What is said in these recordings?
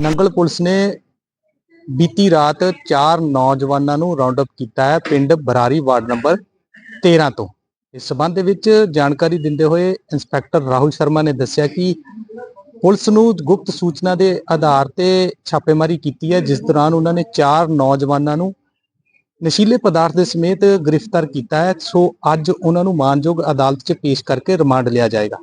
Nangal police ਨੇ ਬੀਤੀ ਰਾਤ ਚਾਰ ਨੌਜਵਾਨਾਂ ਨੂੰ ਰਾਉਂਡ ਅਪ ਕੀਤਾ ਹੈ ਪਿੰਡ ਬਰਾਰੀ ਵਾਰਡ ਨੰਬਰ 13 ਤੋਂ। ਇਸ ਸਬੰਧ ਦੇ ਵਿੱਚ ਜਾਣਕਾਰੀ ਦਿੰਦੇ ਹੋਏ ਇੰਸਪੈਕਟਰ ਰਾਹੁਲ ਸ਼ਰਮਾ ਨੇ ਦੱਸਿਆ ਕਿ ਪੁਲਿਸ ਨੂੰ ਗੁਪਤ ਸੂਚਨਾ ਦੇ ਆਧਾਰ ਤੇ ਛਾਪੇਮਾਰੀ ਕੀਤੀ ਹੈ, ਜਿਸ ਦੌਰਾਨ ਉਹਨਾਂ ਨੇ ਚਾਰ ਨੌਜਵਾਨਾਂ ਨੂੰ ਨਸ਼ੀਲੇ ਪਦਾਰਥ ਦੇ ਸਮੇਤ ਗ੍ਰਿਫਤਾਰ ਕੀਤਾ ਹੈ। ਸੋ ਅੱਜ ਉਹਨਾਂ ਨੂੰ ਮਾਨਯੋਗ ਅਦਾਲਤ 'ਚ ਪੇਸ਼ ਕਰਕੇ ਰਿਮਾਂਡ ਲਿਆ ਜਾਏਗਾ।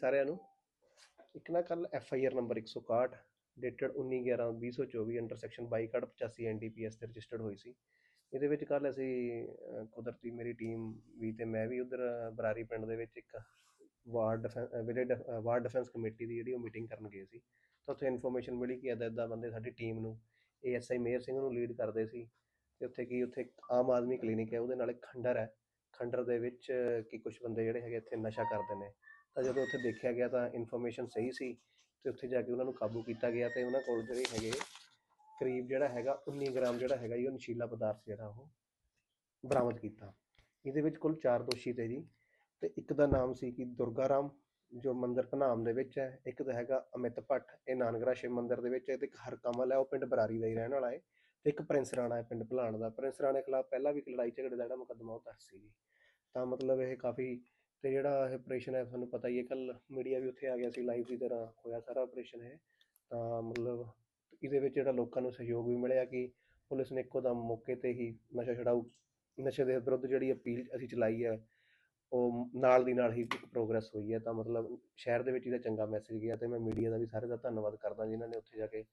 ਸਾਰਿਆਂ ਨੂੰ ਇੱਕ ਨਾ ਕੱਲ F I R number 161 dated 19/11/2024 under section 22 85 NDPS ਤੇ ਰਜਿਸਟਰਡ ਹੋਈ ਸੀ। ਇਹਦੇ ਵਿੱਚ ਕੱਲ ਅਸੀਂ ਕੁਦਰਤੀ ਮੇਰੀ ਟੀਮ ਵੀ ਤੇ ਮੈਂ ਵੀ ਉਧਰ ਬਰਾਰੀ ਪਿੰਡ ਦੇ ਵਿੱਚ ਇੱਕ ward village ward defence committee ਦੀ ਜਿਹੜੀ ਉਹ ਮੀਟਿੰਗ ਕਰਨ ਗਏ ਸੀ। ਤਾਂ ਉੱਥੇ ਇਨਫੋਰਮੇਸ਼ਨ ਮਿਲੀ ਕਿ ਇੱਦਾਂ ਇੱਦਾਂ ਬੰਦੇ ਸਾਡੀ ਟੀਮ ਨੂੰ ਏਐਸਆਈ ਮੇਹਰ ਸਿੰਘ ਨੂੰ ਲੀਡ ਕਰਦੇ ਸੀ। ਤੇ ਉੱਥੇ ਕੀ ਉੱਥੇ ਇੱਕ ਆਮ ਆਦਮੀ ਕਲੀਨਿਕ ਹੈ, ਉਹਦੇ ਨਾਲ ਇੱਕ ਖੰਡਰ ਹੈ। ਖੰਡਰ ਦੇ ਵਿੱਚ ਕਿ ਕੁਝ ਬੰਦੇ ਜਿਹੜੇ ਹੈਗੇ ਇੱਥੇ ਨਸ਼ਾ ਕਰਦੇ ਨੇ। ਤਾਂ ਜਦੋਂ ਉੱਥੇ ਦੇਖਿਆ ਗਿਆ ਤਾਂ ਇਨਫੋਰਮੇਸ਼ਨ ਸਹੀ ਸੀ ਤੇ ਉੱਥੇ ਜਾ ਕੇ ਉਹਨਾਂ ਨੂੰ ਕਾਬੂ ਕੀਤਾ ਗਿਆ ਤੇ ਉਹਨਾਂ ਕੋਲ ਜਿਹੜੇ ਹੈਗੇ ਕਰੀਬ ਜਿਹੜਾ ਹੈਗਾ 19 ਗ੍ਰਾਮ ਜਿਹੜਾ ਹੈਗਾ ਜੀ, ਉਹ ਨਸ਼ੀਲਾ ਪਦਾਰਥ ਜਿਹੜਾ ਉਹ ਬਰਾਮਦ ਕੀਤਾ। ਇਹਦੇ ਵਿੱਚ ਕੁੱਲ 4 ਦੋਸ਼ੀ ਤੇ ਜੀ ਤੇ ਇੱਕ ਦਾ ਨਾਮ ਸੀ ਕਿ ਦੁਰਗਾ ਰਾਮ ਜੋ ਮੰਦਿਰ ਭਨਾਮ ਦੇ ਵਿੱਚ ਹੈ। ਇੱਕ ਦਾ ਹੈਗਾ ਅਮਿਤ ਭੱਟ, ਇਹ ਨਾਨਗਰਾ ਸ਼ਿਵ ਮੰਦਿਰ ਦੇ ਵਿੱਚ ਹੈ ਤੇ ਇੱਕ ਹਰਕਮਲ ਹੈ, ਉਹ ਪਿੰਡ ਬਰਾਰੀ ਦਾ ਹੀ ਰਹਿਣ ਵਾਲਾ ਹੈ। ਤੇ ਇੱਕ ਪ੍ਰਿੰਸ ਰਾਣਾ ਹੈ ਪਿੰਡ ਭਲਾਣ ਦਾ। ਪ੍ਰਿੰਸ ਰਾਣੇ ਖਿਲਾਫ ਪਹਿਲਾਂ ਵੀ ਇੱਕ ਲੜਾਈ ਝਗੜੇ ਦਾ ਜਿਹੜਾ ਮੁਕੱਦਮਾ ਉਹ ਦਰਜ ਸੀ ਜੀ ਤਾਂ ਮਤਲਬ ਇਹ ਕਾਫੀ ਤੇ ਜਿਹੜਾ ਇਹ ਆਪਰੇਸ਼ਨ ਹੈ ਤੁਹਾਨੂੰ ਪਤਾ ਹੀ ਹੈ ਕੱਲ ਮੀਡੀਆ ਵੀ ਉੱਥੇ ਆ ਗਿਆ ਸੀ ਲਾਈਵ ਦੀ ਤਰ੍ਹਾਂ ਹੋਇਆ ਸਾਰਾ ਆਪਰੇਸ਼ਨ ਇਹ। ਤਾਂ ਮਤਲਬ ਇਹਦੇ ਵਿੱਚ ਜਿਹੜਾ ਲੋਕਾਂ ਨੂੰ ਸਹਿਯੋਗ ਵੀ ਮਿਲਿਆ ਕਿ ਪੁਲਿਸ ਨੇ ਇੱਕੋ ਦਮ ਮੌਕੇ ਤੇ ਹੀ ਨਸ਼ਾ ਛਡਾਊ, ਨਸ਼ੇ ਦੇ ਵਿਰੁੱਧ ਜਿਹੜੀ ਅਪੀਲ ਅਸੀਂ ਚਲਾਈ ਹੈ, ਉਹ ਨਾਲ ਦੀ ਨਾਲ ਹੀ ਇੱਕ ਪ੍ਰੋਗਰੈਸ ਹੋਈ ਹੈ। ਤਾਂ ਮਤਲਬ ਸ਼ਹਿਰ ਦੇ ਵਿੱਚ ਇਹਦਾ ਚੰਗਾ ਮੈਸੇਜ ਗਿਆ ਤੇ ਮੈਂ ਮੀਡੀਆ ਦਾ ਵੀ ਸਾਰੇ ਦਾ ਧੰਨਵਾਦ ਕਰਦਾ ਜਿਨ੍ਹਾਂ ਨੇ ਉੱਥੇ ਜਾ ਕੇ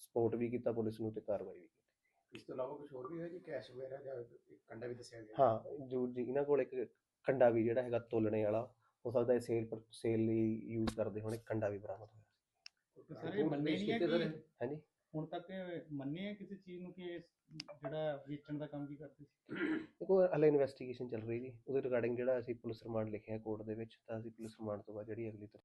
ਸਪੋਰਟ ਵੀ ਕੀਤਾ ਪੁਲਿਸ ਨੂੰ ਤੇ ਕਾਰਵਾਈ ਵੀ ਕੀਤੀ। ਇਸ ਤੋਂ ਇਲਾਵਾ ਕੁਝ ਹੋਰ ਵੀ ਹੈ ਜੀ? ਕੈਸ਼ ਵਗੈਰਾ ਜਾਂ ਇੱਕ ਕੰਡਾ ਵੀ ਦੱਸਿਆ ਗਿਆ? ਹਾਂ ਜੂਰ ਜੀ ਇਹਨਾਂ ਕੋਲ ਇੱਕ ਕੰਡਾ ਵੀ ਜਿਹੜਾ ਹੈਗਾ ਤੋਲਣੇ ਵਾਲਾ ਹੋ ਸਕਦਾ ਇਹ ਸੇਲ ਸੇਲ ਲਈ ਯੂਜ਼ ਕਰਦੇ ਹੋਣ ਇੱਕ ਕੰਡਾ ਵੀ ਬਰਾਮਦ ਹੋਇਆ। ਸਰ ਇਹ ਮੰਨੇ ਨਹੀਂ ਹੈ ਕਿ ਹਾਂਜੀ? ਹੁਣ ਤੱਕ ਮੰਨੇ ਹੈ ਕਿਸੇ ਚੀਜ਼ ਨੂੰ ਕਿ ਇਹ ਜਿਹੜਾ ਵੇਚਣ ਦਾ ਕੰਮ ਵੀ ਕਰਦੇ ਸੀ? ਦੇਖੋ ਹਲੇ ਇਨਵੈਸਟੀਗੇਸ਼ਨ ਚੱਲ ਰਹੀ ਜੀ। ਉਹਦੇ ਰਿਗਾਰਡਿੰਗ ਜਿਹੜਾ ਅਸੀਂ ਪੁਲਿਸ ਰਿਮਾਂਡ ਲਿਖਿਆ ਕੋਰਟ ਦੇ ਵਿੱਚ ਤਾਂ ਅਸੀਂ ਪੁਲਿਸ ਰਿਮਾਂਡ ਤੋਂ ਬਾਅਦ ਜਿਹੜੀ ਅਗਲੀ